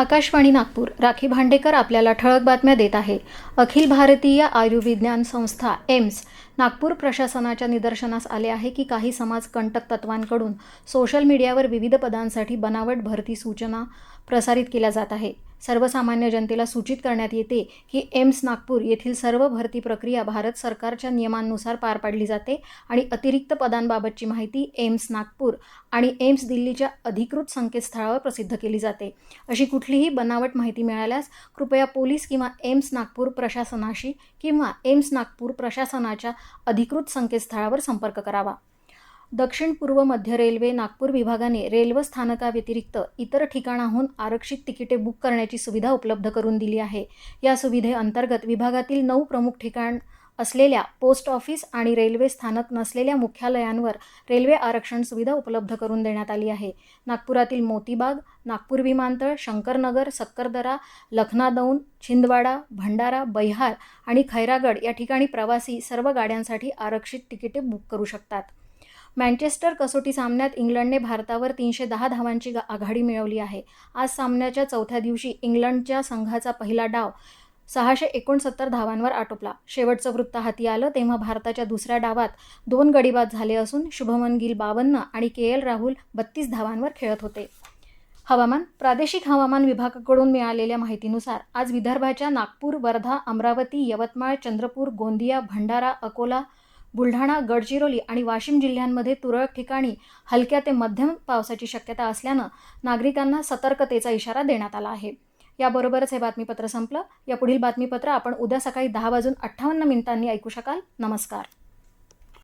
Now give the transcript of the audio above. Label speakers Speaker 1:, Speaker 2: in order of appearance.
Speaker 1: आकाशवाणी नागपूर. राखी भांडेकर आपल्याला ठळक बातम्या देत आहे. अखिल भारतीय आयुर्विज्ञान संस्था एम्स नागपूर प्रशासनाच्या निदर्शनास आले आहे की काही समाज कंटक तत्वांकडून सोशल मीडियावर विविध पदांसाठी बनावट भरती सूचना प्रसारित केल्या जात आहे. सर्वसामान्य जनतेला सूचित करण्यात येते की एम्स नागपूर येथील सर्व भरती प्रक्रिया भारत सरकारच्या नियमांनुसार पार पाडली जाते आणि अतिरिक्त पदांबाबतची माहिती एम्स नागपूर आणि एम्स दिल्लीच्या अधिकृत संकेतस्थळावर प्रसिद्ध केली जाते. अशी कुठलीही बनावट माहिती मिळाल्यास कृपया पोलीस किंवा एम्स नागपूर प्रशासनाशी किंवा एम्स नागपूर प्रशासनाच्या अधिकृत संकेतस्थळावर संपर्क करावा. दक्षिण पूर्व मध्य रेल्वे नागपूर विभागाने रेल्वे स्थानकाव्यतिरिक्त इतर ठिकाणाहून आरक्षित तिकिटे बुक करण्याची सुविधा उपलब्ध करून दिली आहे. या सुविधेअंतर्गत विभागातील नऊ प्रमुख ठिकाण असलेल्या पोस्ट ऑफिस आणि रेल्वे स्थानक नसलेल्या मुख्यालयांवर रेल्वे आरक्षण सुविधा उपलब्ध करून देण्यात आली आहे. नागपुरातील मोतीबाग नागपूर विमानतळ शंकरनगर सक्करदरा लखनादौन छिंदवाडा भंडारा बैहार आणि खैरागड या ठिकाणी प्रवासी सर्व गाड्यांसाठी आरक्षित तिकिटे बुक करू शकतात. मँचेस्टर कसोटी सामन्यात इंग्लंडने भारतावर तीनशे दहा धावांची आघाडी मिळवली आहे. आज सामन्याच्या चौथ्या दिवशी इंग्लंडच्या संघाचा पहिला डाव सहाशे एकोणसत्तर धावांवर आटोपला. शेवटचं वृत्त हाती आलं तेव्हा भारताच्या दुसऱ्या डावात दोन गडीबाद झाले असून शुभमन गिल बावन्न आणि के एल राहुल बत्तीस धावांवर खेळत होते. हवामान प्रादेशिक हवामान विभागाकडून मिळालेल्या माहितीनुसार आज विदर्भाच्या नागपूर वर्धा अमरावती यवतमाळ चंद्रपूर गोंदिया भंडारा अकोला बुलढाणा गडचिरोली आणि वाशिम जिल्ह्यांमध्ये तुरळक ठिकाणी हलक्या ते मध्यम पावसाची शक्यता असल्यानं नागरिकांना सतर्कतेचा इशारा देण्यात आला आहे. याबरोबरच हे बातमीपत्र संपलं. या पुढील बातमीपत्र आपण उद्या सकाळी दहा वाजून अठ्ठावन्न मिनिटांनी ऐकू शकाल. नमस्कार.